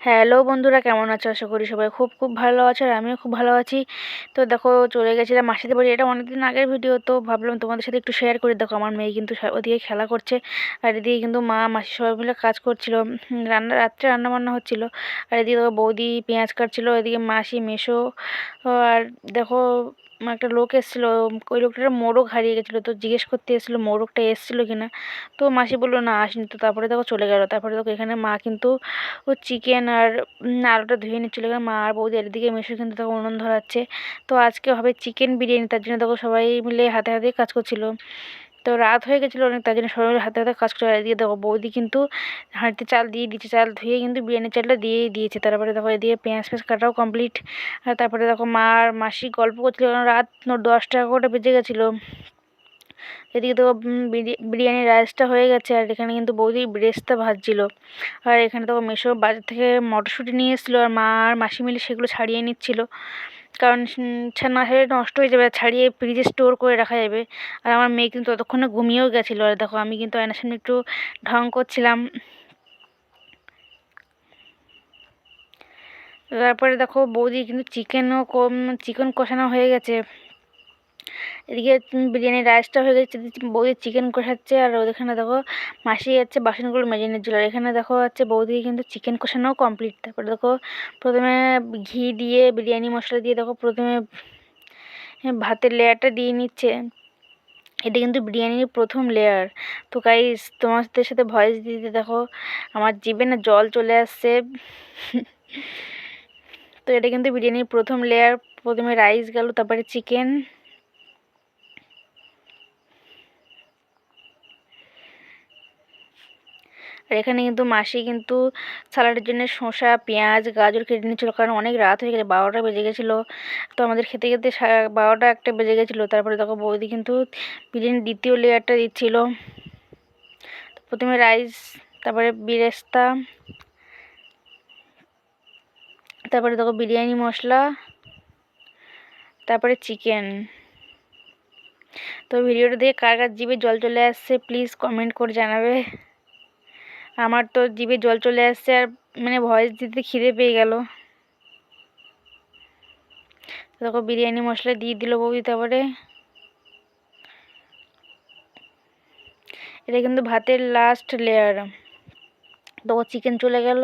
Hello বন্ধুরা, কেমন আছো? আশা করি সবাই খুব খুব ভালো আছে আর আমিও খুব ভালো আছি। তো দেখো, চলে গেছিলাম মাসিদের বাড়ি। এটা অনেকদিন আগের ভিডিও তো ভাবলাম তোমাদের সাথে একটু শেয়ার করে। দেখো, আমার মেয়ে কিন্তু ওদিকে খেলা করছে আর এদিকে কিন্তু মা, মাসি সবাই মিলে কাজ করছিল। রান্না, রাত্রে রান্না বান্না হচ্ছিল। আর এদিকে বৌদি পেঁয়াজ কাটছিলো। এদিকে মাসি মেশো আর দেখো একটা লোক এসেছিল, ওই লোকটার মোরগ হারিয়ে গেছিল, তো জিজ্ঞেস করতে এসেছিল মোরগটা এসেছিল কি না তো মাসি বলল, না, আসেনি। তো তারপরে দেখো চলে গেলো। তারপরে দেখো এখানে মা কিন্তু ও চিকেন আর আলুটা ধুয়ে নিচ্ছিলো। এখানে মা আর বৌদি এদিকে মেশো কিন্তু তখন উনুন ধরাচ্ছে। তো আজকে হবে চিকেন বিরিয়ানি, তার জন্য দেখো সবাই মিলে হাতে হাতে কাজ করছিল। তো রাত হয়ে গেছিল অনেক, তার জন্য সবাই হাতে হাতে কাজ করে দিয়ে দেখো বৌদি কিন্তু হাঁড়িতে চাল দিয়ে দিচ্ছে চাল ধুয়ে কিন্তু বিরিয়ানির চালটা দিয়েই দিয়েছে। তারপরে দেখো এদিকে পেঁয়াজ ফেঁয়াজ কাটাও কমপ্লিট আর তারপরে দেখো মা আর মাসি গল্প করছিল রাত দশটা এগারোটা বেজে গেছিল। এদিকে তো বিরিয়ানির রাইসটা হয়ে গেছে আর এখানে কিন্তু বৌদি ব্রেস্টটা ভাজছিল। আর এখানে তো মেশো বাজার থেকে মটরশুঁটি নিয়ে এসেছিল আর মা আর মাসি মিলে সেগুলো ছাড়িয়ে নিচ্ছিল। কারণ না হলে নষ্ট হয়ে যাবে, ছাড়িয়ে ফ্রিজে স্টোর করে রাখা যাবে। আর আমার মেয়ে কিন্তু ততক্ষণে ঘুমিয়েও গেছিল। আর দেখো, আমি কিন্তু আয়নার সামনে একটু ঢং করছিলাম। তারপরে দেখো, বৌদি কিন্তু চিকেনও কম চিকেন কষানো হয়ে গেছে। এদিকে বিরিয়ানির রাইসটা হয়ে গেছে বৌদি চিকেন কষাচ্ছে, আর ওখানে দেখো মাসি যাচ্ছে বাসনগুলো মেজে নিচ্ছিল, আর এখানে দেখো হচ্ছে বৌদি কিন্তু চিকেন কষানোও কমপ্লিট তারপরে দেখো প্রথমে ঘি দিয়ে, বিরিয়ানি মশলা দিয়ে দেখো প্রথমে ভাতের লেয়ারটা দিয়ে নিচ্ছে। এটা কিন্তু বিরিয়ানির প্রথম লেয়ার। তো গাইস তোমাদের সাথে ভয়েস দিতে দেখো, আমার জিভে না জল চলে আসছে। তো এটা কিন্তু বিরিয়ানির প্রথম লেয়ার, প্রথমে রাইস গেল, তারপরে চিকেন আর এখানে কিন্তু মাসি কিন্তু স্যালাডের জন্য শসা, পেঁয়াজ, গাজর কেটে নিচ্ছিলো কারণ অনেক রাত হয়ে গেছে, বারোটা বেজে গেছিল। তো আমাদের খেতে খেতে বারোটা একটা বেজে গেছিল, তারপরে দেখো বৌদি কিন্তু বিরিয়ানির দ্বিতীয় লেয়ারটা দিচ্ছিল। প্রথমে রাইস, তারপরে বিরেস্তা, তারপরে দেখো বিরিয়ানি মশলা, তারপরে চিকেন। তো ভিডিওটা দিয়ে কার কার জিভে জল চলে আসছে প্লিজ কমেন্ট করে জানাবে। আমার তো জিভে জল চলে আসছে আর মানে ভয়েস দিতে খিদে পেয়ে গেল। দেখো বিরিয়ানি মশলা দিয়ে দিল বৌদি তারপরে। এটা কিন্তু ভাতের লাস্ট লেয়ার তো চিকেন চলে গেল।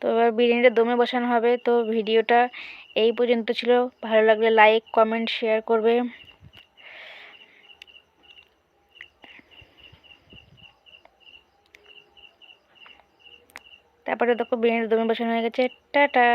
তো এবার বিরিয়ানিটা দমে বসানো হবে। তো ভিডিওটা এই পর্যন্ত ছিল। ভালো লাগলে লাইক কমেন্ট শেয়ার করবে। তারপরে দেখো বিরিয়ানির দমে বসানো হয়ে গেছে। টাটা!